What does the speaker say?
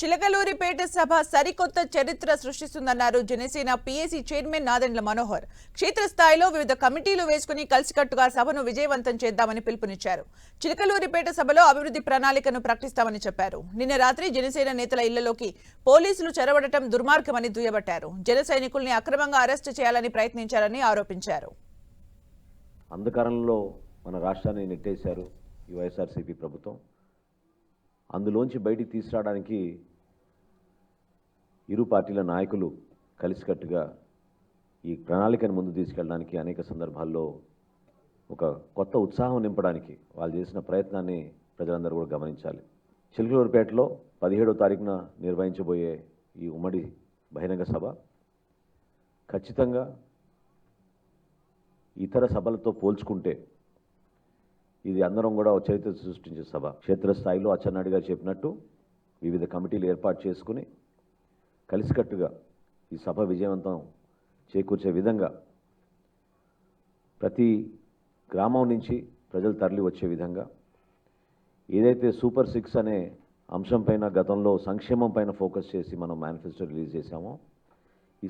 చిలకలూరిపేట సభ సరికొత్త చరిత్ర సృష్టిస్తుందన్నారు జనసేన పీఏసీ చైర్మన్ నాదెండ్ల మనోహర్. క్షేత్రస్థాయిలో వివిధ కమిటీలు వేసుకుని కలిసికట్టుగా సభను విజయవంతం చేద్దామని పిలుపునిచ్చారు. చిలకలూరిపేట సభలో అభివృద్ధి ప్రణాళికను ప్రకటిస్తామని చెప్పారు. నిన్న రాత్రి జనసేన నేతల ఇళ్ళలోకి పోలీసులు చెరవడటం దుర్మార్గమని దుయ్యబట్టారు. జన సైనికుల్ని అక్రమంగా అరెస్టు చేయాలని ప్రయత్నించారని ఆరోపించారు. అంధకారంలో మన రాష్ట్రాన్ని నెట్టేశారు ఈ వైఎస్ఆర్సీపీ ప్రభుత్వం. అందులోంచి బయటికి తీసుకురావడానికి ఇరు పార్టీల నాయకులు కలిసికట్టుగా ఈ ప్రణాళికను ముందు తీసుకెళ్ళడానికి అనేక సందర్భాల్లో ఒక కొత్త ఉత్సాహం నింపడానికి వాళ్ళు చేసిన ప్రయత్నాన్ని ప్రజలందరూ కూడా గమనించాలి. చిలుకలూరుపేటలో పదిహేడో తారీఖున నిర్వహించబోయే ఈ ఉమ్మడి బహిరంగ సభ ఖచ్చితంగా ఇతర సభలతో పోల్చుకుంటే ఇది అందరం కూడా ఒక చరిత్ర సృష్టించే సభ. క్షేత్రస్థాయిలో అచ్చెన్నాయుడు గారు చెప్పినట్టు వివిధ కమిటీలు ఏర్పాటు చేసుకుని కలిసికట్టుగా ఈ సభ విజయవంతం చేకూర్చే విధంగా ప్రతి గ్రామం నుంచి ప్రజలు తరలి వచ్చే విధంగా ఏదైతే సూపర్ సిక్స్ అనే అంశం పైన గతంలో సంక్షేమం పైన ఫోకస్ చేసి మనం మేనిఫెస్టో రిలీజ్ చేశామో ఈ